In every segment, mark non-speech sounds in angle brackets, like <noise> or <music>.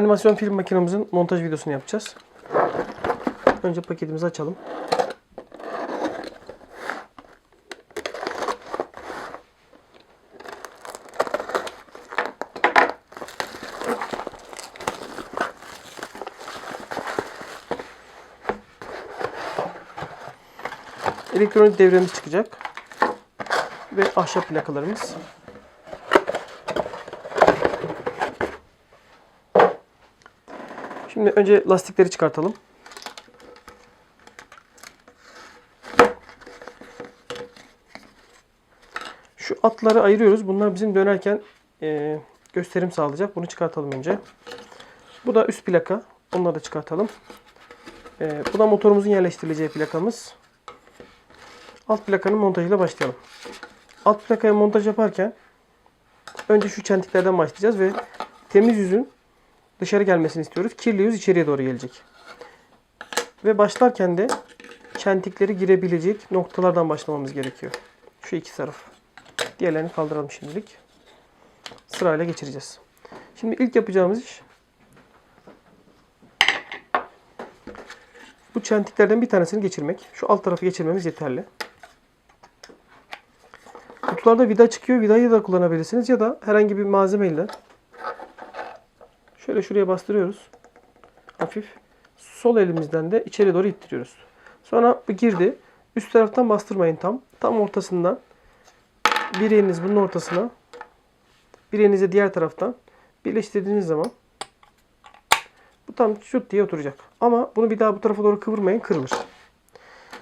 Animasyon film makinemizin montaj videosunu yapacağız. Önce paketimizi açalım. Elektronik devremiz çıkacak. Ve ahşap plakalarımız. Şimdi önce lastikleri çıkartalım. Şu atları ayırıyoruz. Bunlar bizim dönerken e, gösterim sağlayacak. Bunu çıkartalım önce. Bu da üst plaka. Onları da çıkartalım. E, bu da motorumuzun yerleştirileceği plakamız. Alt plakanın montajıyla başlayalım. Alt plakaya montaj yaparken önce şu çentiklerden başlayacağız ve temiz yüzün dışarı gelmesini istiyoruz. Kirli yüz içeriye doğru gelecek. Ve başlarken de çentikleri girebilecek noktalardan başlamamız gerekiyor. Şu iki taraf. Diğerlerini kaldıralım şimdilik. Sırayla geçireceğiz. Şimdi ilk yapacağımız iş bu çentiklerden bir tanesini geçirmek. Şu alt tarafı geçirmemiz yeterli. Kutularda vida çıkıyor. Vidayı da kullanabilirsiniz ya da herhangi bir malzemeyle Şöyle şuraya bastırıyoruz. Hafif. Sol elimizden de içeri doğru ittiriyoruz. Sonra bu girdi. Üst taraftan bastırmayın tam. Tam ortasından. Bir eliniz bunun ortasına. Bir elinize diğer taraftan. Birleştirdiğiniz zaman bu tam şut diye oturacak. Ama bunu bir daha bu tarafa doğru kıvırmayın. Kırılır.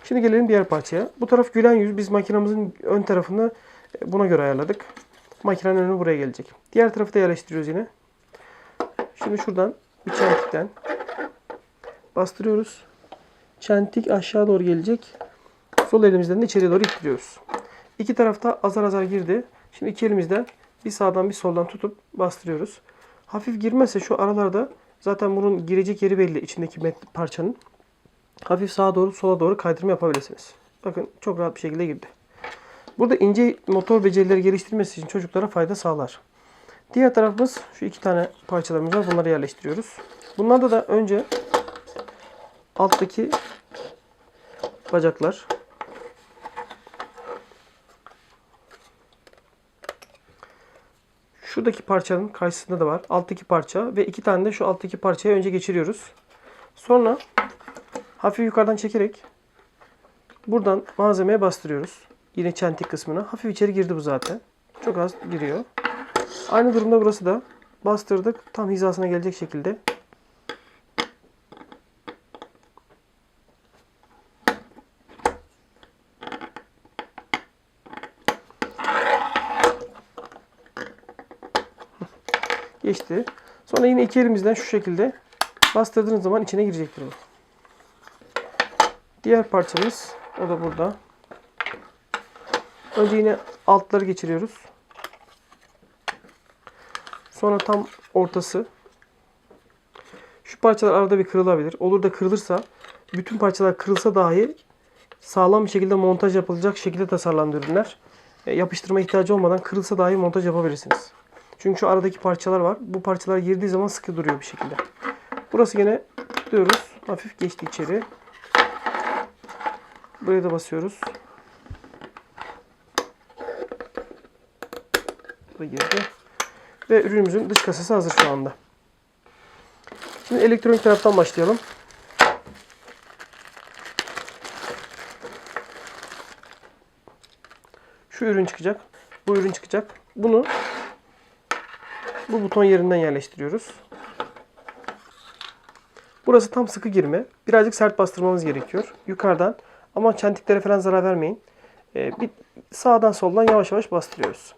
Şimdi gelelim diğer parçaya. Bu taraf gülen yüz. Biz makinamızın ön tarafını buna göre ayarladık. Makinenin önü buraya gelecek. Diğer tarafı da yerleştiriyoruz yine. Şimdi şuradan bir çentikten bastırıyoruz. Çentik aşağı doğru gelecek. Sol elimizden de içeriye doğru ittiriyoruz. İki tarafta azar azar girdi. Şimdi iki elimizden bir sağdan bir soldan tutup bastırıyoruz. Hafif girmezse şu aralarda zaten bunun girecek yeri belli içindeki parçanın. Hafif sağa doğru sola doğru kaydırma yapabilirsiniz. Bakın çok rahat bir şekilde girdi. Burada ince motor becerileri geliştirmesi için çocuklara fayda sağlar. Diğer tarafımız şu iki tane parçalarımız var. Bunları yerleştiriyoruz. Bunlarda da önce alttaki bacaklar Şuradaki parçanın karşısında da var. Alttaki parça ve iki tane de şu alttaki parçayı önce geçiriyoruz. Sonra hafif yukarıdan çekerek buradan malzemeye bastırıyoruz. Yine çentik kısmına. Hafif içeri girdi bu zaten. Çok az giriyor. Aynı durumda burası da bastırdık. Tam hizasına gelecek şekilde. Geçti. Sonra yine iki elimizden şu şekilde bastırdığınız zaman içine girecektir bu. Diğer parçamız o da burada. Önce yine altları geçiriyoruz. Sonra tam ortası. Şu parçalar arada bir kırılabilir. Olur da kırılırsa bütün parçalar kırılsa dahi sağlam bir şekilde montaj yapılacak şekilde tasarlandı ürünler. E, yapıştırma ihtiyacı olmadan kırılsa dahi montaj yapabilirsiniz. Çünkü şu aradaki parçalar var. Bu parçalar girdiği zaman sıkı duruyor bir şekilde. Burası yine diyoruz. Hafif geçti içeri. Buraya da basıyoruz. Bu da girdi. Ve ürünümüzün dış kasası hazır şu anda. Şimdi elektronik taraftan başlayalım. Şu ürün çıkacak. Bu ürün çıkacak. Bunu bu buton yerinden yerleştiriyoruz. Burası tam sıkı girme. Birazcık sert bastırmamız gerekiyor. Yukarıdan ama çentiklere falan zarar vermeyin. Ee, bir sağdan soldan yavaş yavaş bastırıyoruz.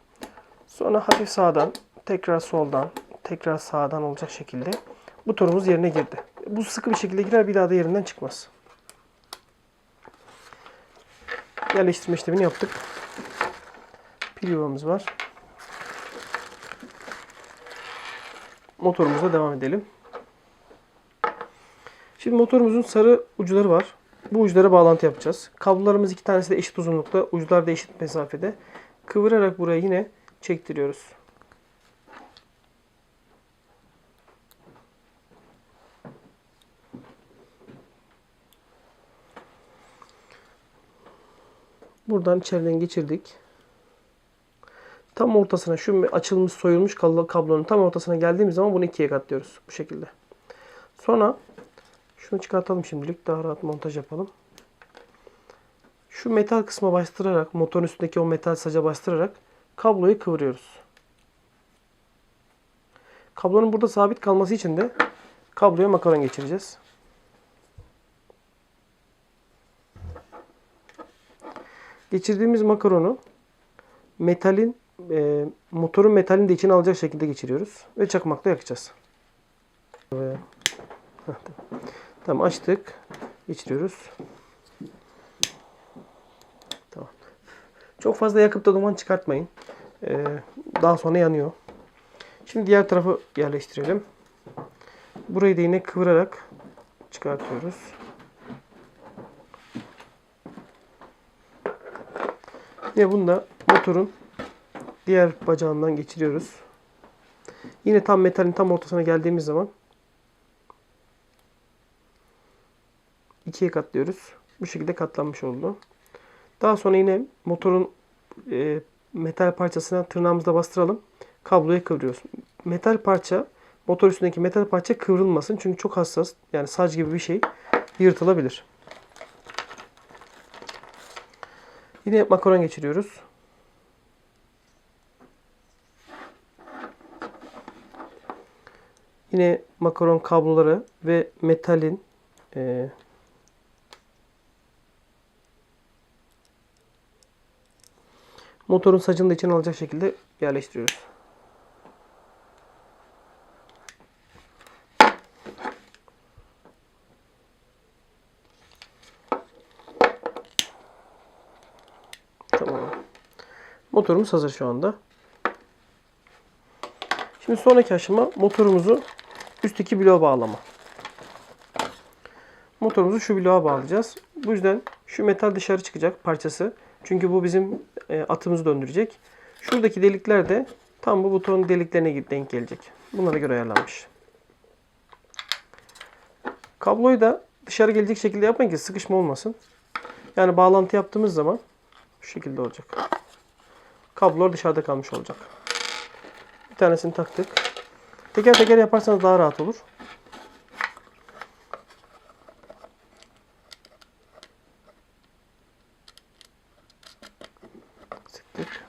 Sonra hafif sağdan tekrar soldan, tekrar sağdan olacak şekilde butonumuz yerine girdi. Bu sıkı bir şekilde girer bir daha da yerinden çıkmaz. Yerleştirme işlemini yaptık. Pil yuvamız var. Motorumuza devam edelim. Şimdi motorumuzun sarı uçları var. Bu uçlara bağlantı yapacağız. Kablolarımız iki tanesi de eşit uzunlukta. Uçlar da eşit mesafede. Kıvırarak buraya yine çektiriyoruz. Buradan içeriden geçirdik. Tam ortasına şu açılmış soyulmuş kablo- kablonun tam ortasına geldiğimiz zaman bunu ikiye katlıyoruz. Bu şekilde. Sonra şunu çıkartalım şimdilik. Daha rahat montaj yapalım. Şu metal kısma bastırarak, motorun üstündeki o metal saca bastırarak kabloyu kıvırıyoruz. Kablonun burada sabit kalması için de kabloya makaron geçireceğiz. Geçirdiğimiz makaronu metalin e, motorun metalini de içine alacak şekilde geçiriyoruz ve çakmakla yakacağız. Ve-. Tamam açtık. Geçiriyoruz. Tamam. Çok fazla yakıp da duman çıkartmayın. Ee, daha sonra yanıyor. Şimdi diğer tarafı yerleştirelim. Burayı da yine kıvırarak çıkartıyoruz. Ve bunu da motorun diğer bacağından geçiriyoruz. Yine tam metalin tam ortasına geldiğimiz zaman ikiye katlıyoruz. Bu şekilde katlanmış oldu. Daha sonra yine motorun e, metal parçasına tırnağımızla bastıralım. Kabloya kıvırıyoruz. Metal parça, motor üstündeki metal parça kıvrılmasın. Çünkü çok hassas. Yani saç gibi bir şey yırtılabilir. Yine makaron geçiriyoruz. Yine makaron kabloları ve metalin e, motorun sacını da içine alacak şekilde yerleştiriyoruz. Tamam. Motorumuz hazır şu anda. Şimdi sonraki aşama motorumuzu üstteki bloğa bağlama. Motorumuzu şu bloğa bağlayacağız. Bu yüzden şu metal dışarı çıkacak parçası. Çünkü bu bizim e, atımızı döndürecek. Şuradaki delikler de tam bu butonun deliklerine denk gelecek. Bunlara göre ayarlanmış. Kabloyu da dışarı gelecek şekilde yapmayın ki sıkışma olmasın. Yani bağlantı yaptığımız zaman şu şekilde olacak. Kablolar dışarıda kalmış olacak. Bir tanesini taktık. Teker teker yaparsanız daha rahat olur. Sıktık.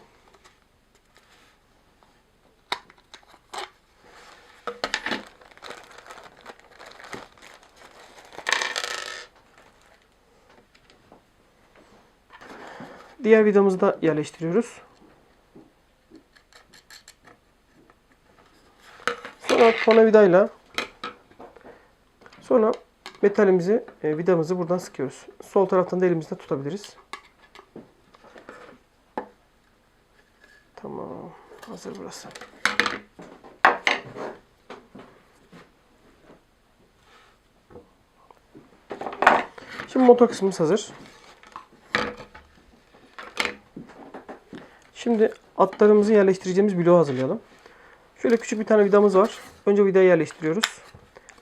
Diğer vidamızı da yerleştiriyoruz. Sonra tornavidayla sonra metalimizi, e, vidamızı buradan sıkıyoruz. Sol taraftan da elimizde tutabiliriz. Tamam. Hazır burası. Şimdi motor kısmımız hazır. Şimdi atlarımızı yerleştireceğimiz bloğu hazırlayalım. Şöyle küçük bir tane vidamız var. Önce vidayı yerleştiriyoruz.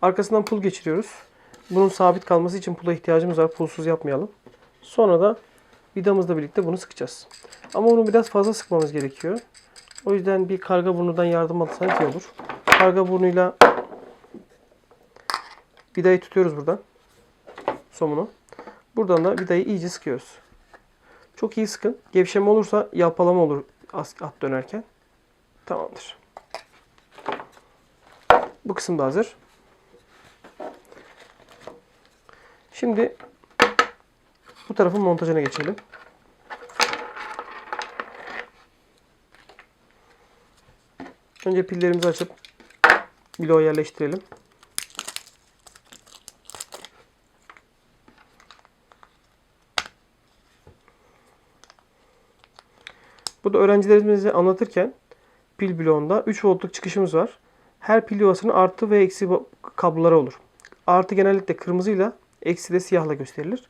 Arkasından pul geçiriyoruz. Bunun sabit kalması için pula ihtiyacımız var. Pulsuz yapmayalım. Sonra da vidamızla birlikte bunu sıkacağız. Ama bunu biraz fazla sıkmamız gerekiyor. O yüzden bir karga burnudan yardım alırsanız iyi olur. Karga burnuyla vidayı tutuyoruz buradan. Somunu. Buradan da vidayı iyice sıkıyoruz. Çok iyi sıkın. Gevşeme olursa yalpalama olur at dönerken. Tamamdır. Bu kısım da hazır. Şimdi bu tarafın montajına geçelim. Önce pillerimizi açıp bloğa yerleştirelim. Bu da öğrencilerimize anlatırken pil bloğunda 3 voltluk çıkışımız var. Her pil yuvasının artı ve eksi kabloları olur. Artı genellikle kırmızıyla, eksi de siyahla gösterilir.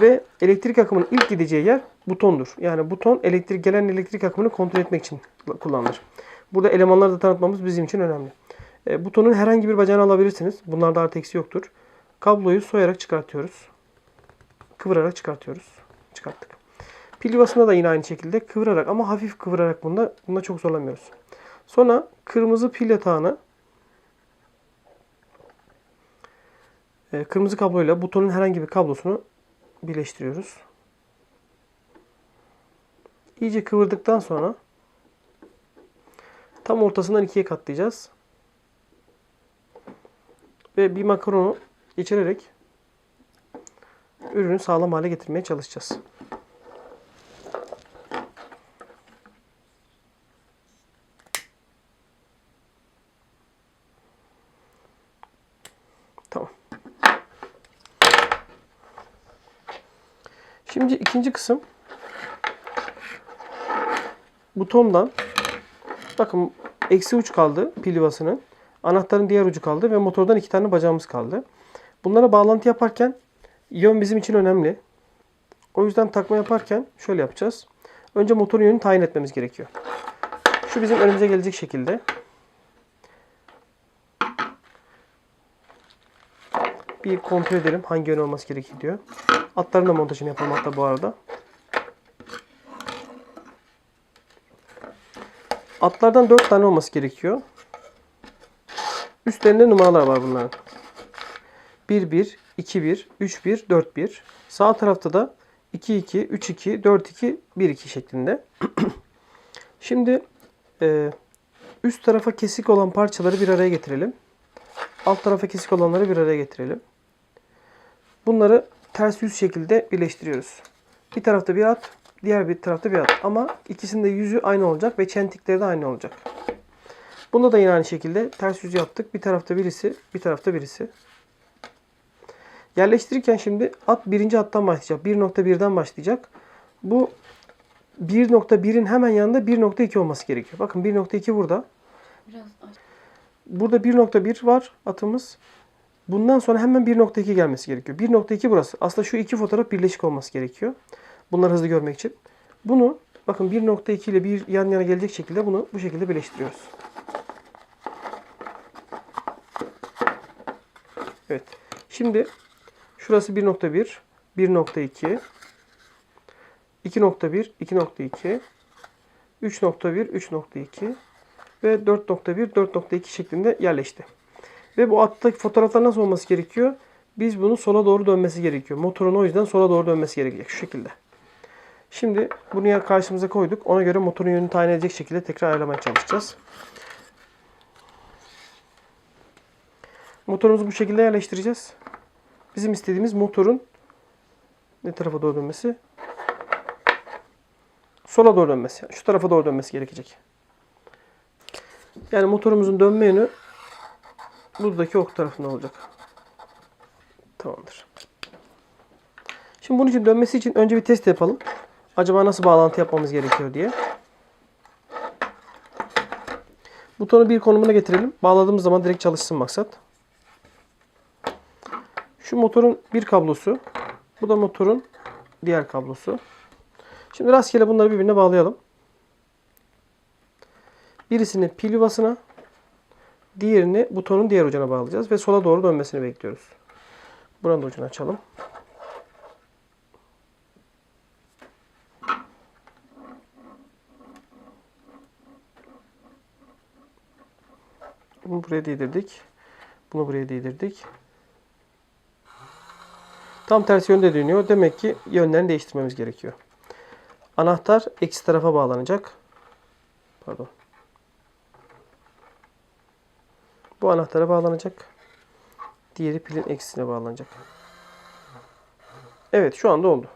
Ve elektrik akımının ilk gideceği yer butondur. Yani buton elektrik gelen elektrik akımını kontrol etmek için kullanılır. Burada elemanları da tanıtmamız bizim için önemli. E, butonun herhangi bir bacağını alabilirsiniz. Bunlarda artı eksi yoktur. Kabloyu soyarak çıkartıyoruz. Kıvırarak çıkartıyoruz. Çıkarttık. Pil yuvasında da yine aynı şekilde kıvırarak ama hafif kıvırarak bunda, bunda çok zorlamıyoruz. Sonra kırmızı pil yatağını e, kırmızı kabloyla butonun herhangi bir kablosunu birleştiriyoruz. İyice kıvırdıktan sonra tam ortasından ikiye katlayacağız. Ve bir makaronu geçirerek ürünü sağlam hale getirmeye çalışacağız. Tamam. Şimdi ikinci kısım butondan bakın eksi uç kaldı pil yuvasının. Anahtarın diğer ucu kaldı ve motordan iki tane bacağımız kaldı. Bunlara bağlantı yaparken yön bizim için önemli. O yüzden takma yaparken şöyle yapacağız. Önce motorun yönünü tayin etmemiz gerekiyor. Şu bizim önümüze gelecek şekilde. Bir kontrol edelim hangi yön olması gerekiyor diyor. Atların da montajını yapalım hatta bu arada. Atlardan 4 tane olması gerekiyor. Üstlerinde numaralar var bunların. 1 1 2 1 3 1 4 1. Sağ tarafta da 2 2 3 2 4 2 1 2 şeklinde. <clears throat> Şimdi e, üst tarafa kesik olan parçaları bir araya getirelim. Alt tarafa kesik olanları bir araya getirelim. Bunları ters yüz şekilde birleştiriyoruz. Bir tarafta bir at, diğer bir tarafta bir at. Ama ikisinin de yüzü aynı olacak ve çentikleri de aynı olacak. Bunda da yine aynı şekilde ters yüz yaptık. Bir tarafta birisi, bir tarafta birisi. Yerleştirirken şimdi at birinci attan başlayacak. 1.1'den başlayacak. Bu 1.1'in hemen yanında 1.2 olması gerekiyor. Bakın 1.2 burada. Burada 1.1 var atımız. Bundan sonra hemen 1.2 gelmesi gerekiyor. 1.2 burası. Aslında şu iki fotoğraf birleşik olması gerekiyor. Bunları hızlı görmek için. Bunu bakın 1.2 ile bir yan yana gelecek şekilde bunu bu şekilde birleştiriyoruz. Evet. Şimdi şurası 1.1, 1.2, 2.1, 2.2, 3.1, 3.2 ve 4.1, 4.2 şeklinde yerleşti. Ve bu attaki fotoğraflar nasıl olması gerekiyor? Biz bunu sola doğru dönmesi gerekiyor. Motorun o yüzden sola doğru dönmesi gerekecek. Şu şekilde. Şimdi bunu ya karşımıza koyduk. Ona göre motorun yönünü tayin edecek şekilde tekrar ayarlamaya çalışacağız. Motorumuzu bu şekilde yerleştireceğiz. Bizim istediğimiz motorun ne tarafa doğru dönmesi? Sola doğru dönmesi. Şu tarafa doğru dönmesi gerekecek. Yani motorumuzun dönme yönü buradaki ok tarafında olacak. Tamamdır. Şimdi bunun için dönmesi için önce bir test yapalım. Acaba nasıl bağlantı yapmamız gerekiyor diye. Butonu bir konumuna getirelim. Bağladığımız zaman direkt çalışsın maksat. Şu motorun bir kablosu. Bu da motorun diğer kablosu. Şimdi rastgele bunları birbirine bağlayalım. Birisini pil yuvasına, diğerini butonun diğer ucuna bağlayacağız ve sola doğru dönmesini bekliyoruz. Buranın ucunu açalım. Bunu buraya değdirdik. Bunu buraya değdirdik. Tam tersi yönde dönüyor. Demek ki yönlerini değiştirmemiz gerekiyor. Anahtar eksi tarafa bağlanacak. Pardon. Bu anahtara bağlanacak. Diğeri pilin eksisine bağlanacak. Evet şu anda oldu.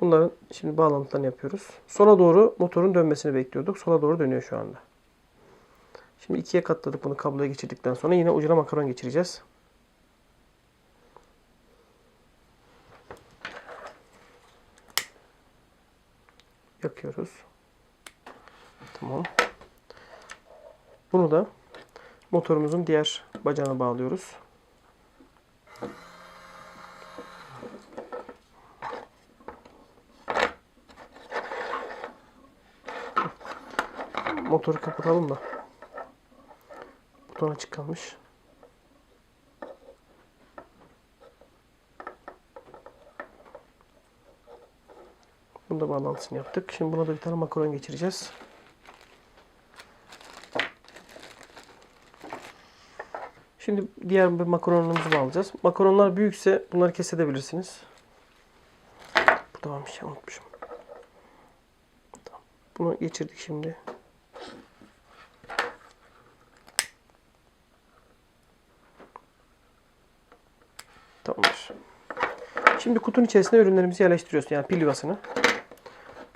Bunların şimdi bağlantılarını yapıyoruz. Sola doğru motorun dönmesini bekliyorduk. Sola doğru dönüyor şu anda. Şimdi ikiye katladık bunu kabloya geçirdikten sonra yine ucuna makaron geçireceğiz. Yakıyoruz. Tamam. Bunu da motorumuzun diğer bacağına bağlıyoruz. Motoru kapatalım da. Buton açık kalmış. Bunu da bağlantısını yaptık. Şimdi buna da bir tane makaron geçireceğiz. Şimdi diğer bir makaronumuzu bağlayacağız. Makaronlar büyükse bunları kesebilirsiniz. Burada var bir şey unutmuşum. Bunu geçirdik şimdi. Tamamdır. Şimdi kutunun içerisine ürünlerimizi yerleştiriyoruz. Yani pil yuvasını.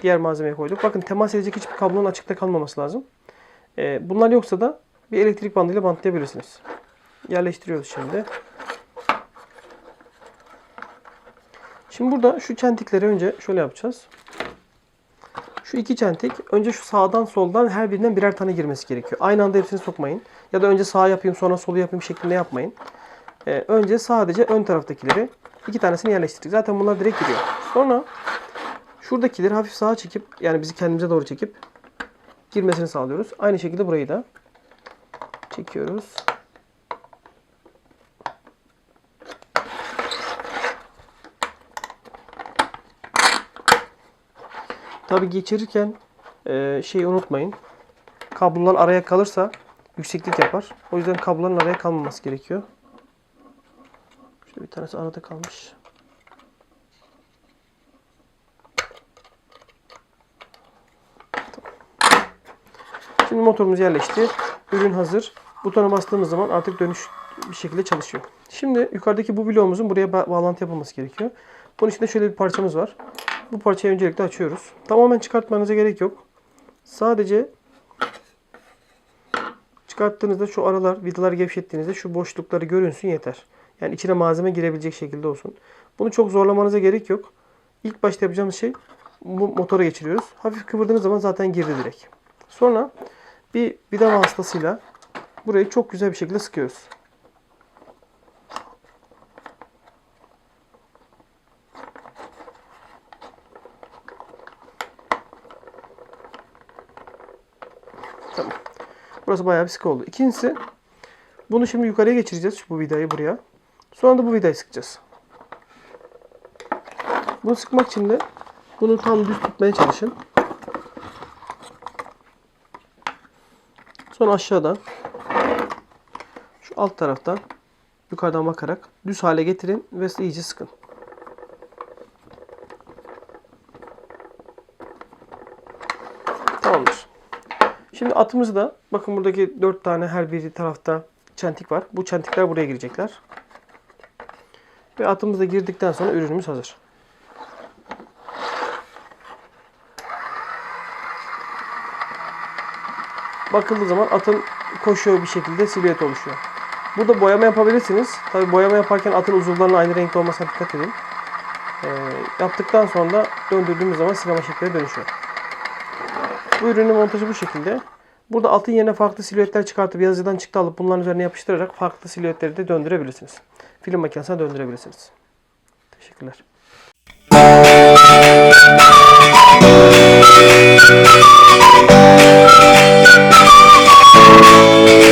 Diğer malzemeyi koyduk. Bakın temas edecek hiçbir kablonun açıkta kalmaması lazım. Ee, bunlar yoksa da bir elektrik bandıyla bantlayabilirsiniz. Yerleştiriyoruz şimdi. Şimdi burada şu çentikleri önce şöyle yapacağız. Şu iki çentik önce şu sağdan soldan her birinden birer tane girmesi gerekiyor. Aynı anda hepsini sokmayın. Ya da önce sağ yapayım sonra solu yapayım şeklinde yapmayın. Ee, önce sadece ön taraftakileri iki tanesini yerleştirdik. Zaten bunlar direkt giriyor. Sonra şuradakileri hafif sağa çekip yani bizi kendimize doğru çekip girmesini sağlıyoruz. Aynı şekilde burayı da çekiyoruz. Tabi geçirirken e, şeyi unutmayın. Kablolar araya kalırsa yükseklik yapar. O yüzden kabloların araya kalmaması gerekiyor. Şöyle bir tanesi arada kalmış. Şimdi motorumuz yerleşti. Ürün hazır. Butona bastığımız zaman artık dönüş bir şekilde çalışıyor. Şimdi yukarıdaki bu bloğumuzun buraya ba- bağlantı yapılması gerekiyor. Bunun içinde şöyle bir parçamız var. Bu parçayı öncelikle açıyoruz. Tamamen çıkartmanıza gerek yok. Sadece çıkarttığınızda şu aralar, vidaları gevşettiğinizde şu boşlukları görünsün yeter. Yani içine malzeme girebilecek şekilde olsun. Bunu çok zorlamanıza gerek yok. İlk başta yapacağımız şey bu motora geçiriyoruz. Hafif kıvırdığınız zaman zaten girdi direkt. Sonra bir vida vasıtasıyla burayı çok güzel bir şekilde sıkıyoruz. Burası bayağı bir sıkı oldu. İkincisi bunu şimdi yukarıya geçireceğiz bu vidayı buraya. Sonra da bu vidayı sıkacağız. Bunu sıkmak için de bunu tam düz tutmaya çalışın. Sonra aşağıdan şu alt taraftan yukarıdan bakarak düz hale getirin ve iyice sıkın. Tamamdır. Şimdi atımızı da bakın buradaki 4 tane her bir tarafta çentik var. Bu çentikler buraya girecekler. Ve atımız da girdikten sonra ürünümüz hazır. Bakıldığı zaman atın koşuyor bir şekilde silüet oluşuyor. Burada boyama yapabilirsiniz. Tabi boyama yaparken atın uzuvlarının aynı renkte olmasına dikkat edin. Ee, yaptıktan sonra da döndürdüğümüz zaman sinema şekline dönüşüyor. Bu ürünün montajı bu şekilde. Burada altın yerine farklı silüetler çıkartıp yazıcıdan çıktı alıp bunların üzerine yapıştırarak farklı silüetleri de döndürebilirsiniz. Film makinesine döndürebilirsiniz. Teşekkürler. Thank you.